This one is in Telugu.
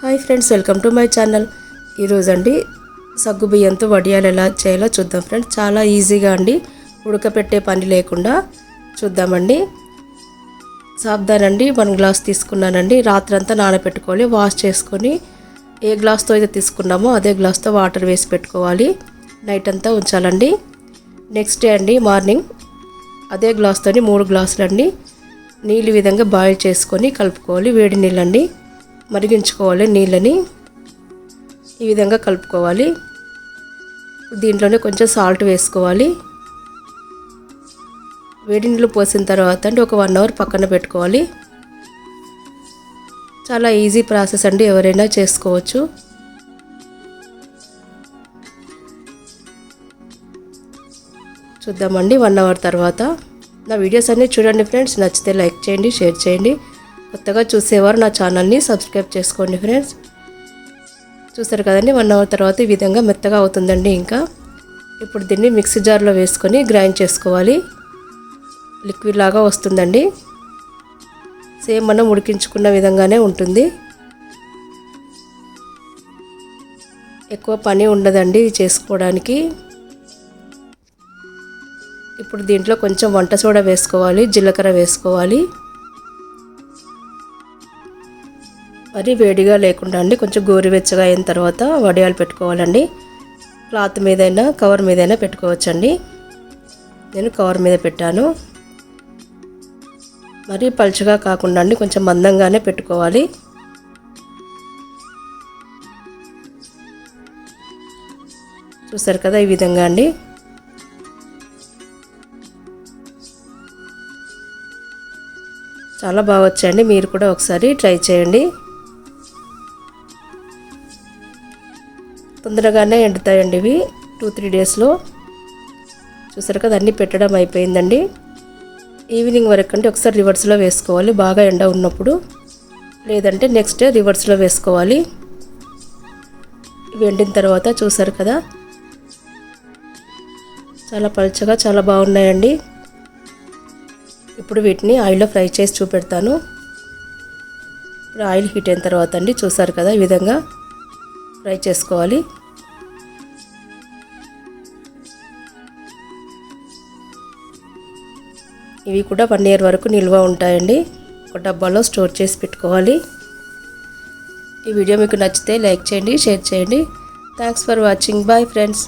Hi friends welcome to my channel. ఈరోజు అండి సగ్గు బియ్యంతో వడియాలు ఎలా చేయాలో చూద్దాం ఫ్రెండ్స్. చాలా ఈజీగా అండి. ఉడకపెట్టే పని లేకుండా చూద్దామండి. సాబ్దానండి వన్ గ్లాస్ తీసుకున్నానండి. రాత్రంతా నానబెట్టుకోవాలి వాష్ చేసుకొని ఏ గ్లాస్తో అయితే తీసుకున్నామో అదే గ్లాస్తో వాటర్ వేసి పెట్టుకోవాలి. నైట్ అంతా ఉంచాలండి. నెక్స్ట్ డే అండి మార్నింగ్ అదే గ్లాస్తోని మూడు గ్లాసులండి. నీళ్ళు విధంగా బాయిల్ చేసుకొని కలుపుకోవాలి వేడి నీళ్ళండి. మరిగించుకోవాలి నీళ్ళని. ఈ విధంగా కలుపుకోవాలి. దీంట్లోనే కొంచెం సాల్ట్ వేసుకోవాలి. వేడి నీళ్ళు పోసిన తర్వాత అండి ఒక వన్ అవర్ పక్కన పెట్టుకోవాలి. చాలా ఈజీ ప్రాసెస్ అండి ఎవరైనా చేసుకోవచ్చు. చూద్దామండి వన్ అవర్ తర్వాత. నా వీడియోస్ అన్నీ చూడండి ఫ్రెండ్స్. నచ్చితే లైక్ చేయండి షేర్ చేయండి. కొత్తగా చూసేవారు నా ఛానల్ని సబ్స్క్రైబ్ చేసుకోండి ఫ్రెండ్స్. చూసారు కదండి వన్ అవర్ తర్వాత ఈ విధంగా మెత్తగా అవుతుందండి ఇంకా. ఇప్పుడు దీన్ని మిక్సీ జార్లో వేసుకొని గ్రైండ్ చేసుకోవాలి. లిక్విడ్ లాగా వస్తుందండి. సేమ్ మనం ఉడికించుకున్న విధంగానే ఉంటుంది. ఎక్కువ పని ఉండదండి ఇది చేసుకోవడానికి. ఇప్పుడు దీంట్లో కొంచెం వంట సోడా వేసుకోవాలి జీలకర్ర వేసుకోవాలి. మరి వేడిగా లేకుండా అండి కొంచెం గోరువెచ్చగా అయిన తర్వాత వడియాలు పెట్టుకోవాలండి. క్లాత్ మీదైనా కవర్ మీదైనా పెట్టుకోవచ్చండి. నేను కవర్ మీద పెట్టాను. మరి పలుచగా కాకుండా అండి కొంచెం మందంగానే పెట్టుకోవాలి. చూసారు కదా ఈ విధంగా అండి. చాలా బాగా వచ్చాయండి మీరు కూడా ఒకసారి ట్రై చేయండి. తొందరగానే ఎండుతాయండి ఇవి. టూ త్రీ డేస్లో చూసారు కదా అన్నీ పెట్టడం అయిపోయిందండి. ఈవినింగ్ వరకు అంటే ఒకసారి రివర్స్లో వేసుకోవాలి. బాగా ఎండ ఉన్నప్పుడు. లేదంటే నెక్స్ట్ డే రివర్స్లో వేసుకోవాలి. ఎండిన తర్వాత చూసారు కదా. చాలా పలుచగా చాలా బాగున్నాయండి. ఇప్పుడు వీటిని ఆయిల్లో ఫ్రై చేసి చూపెడతాను. ఇప్పుడు ఆయిల్ హీట్ అయిన తర్వాత అండి చూసారు కదా ఈ విధంగా. ఫ్రై చేసుకోవాలి. ఇవి కూడా వన్ ఇయర్ వరకు నిల్వ ఉంటాయండి. ఒక డబ్బాలో స్టోర్ చేసి పెట్టుకోవాలి. ఈ వీడియో మీకు నచ్చితే లైక్ చేయండి షేర్ చేయండి. Thanks for watching bye friends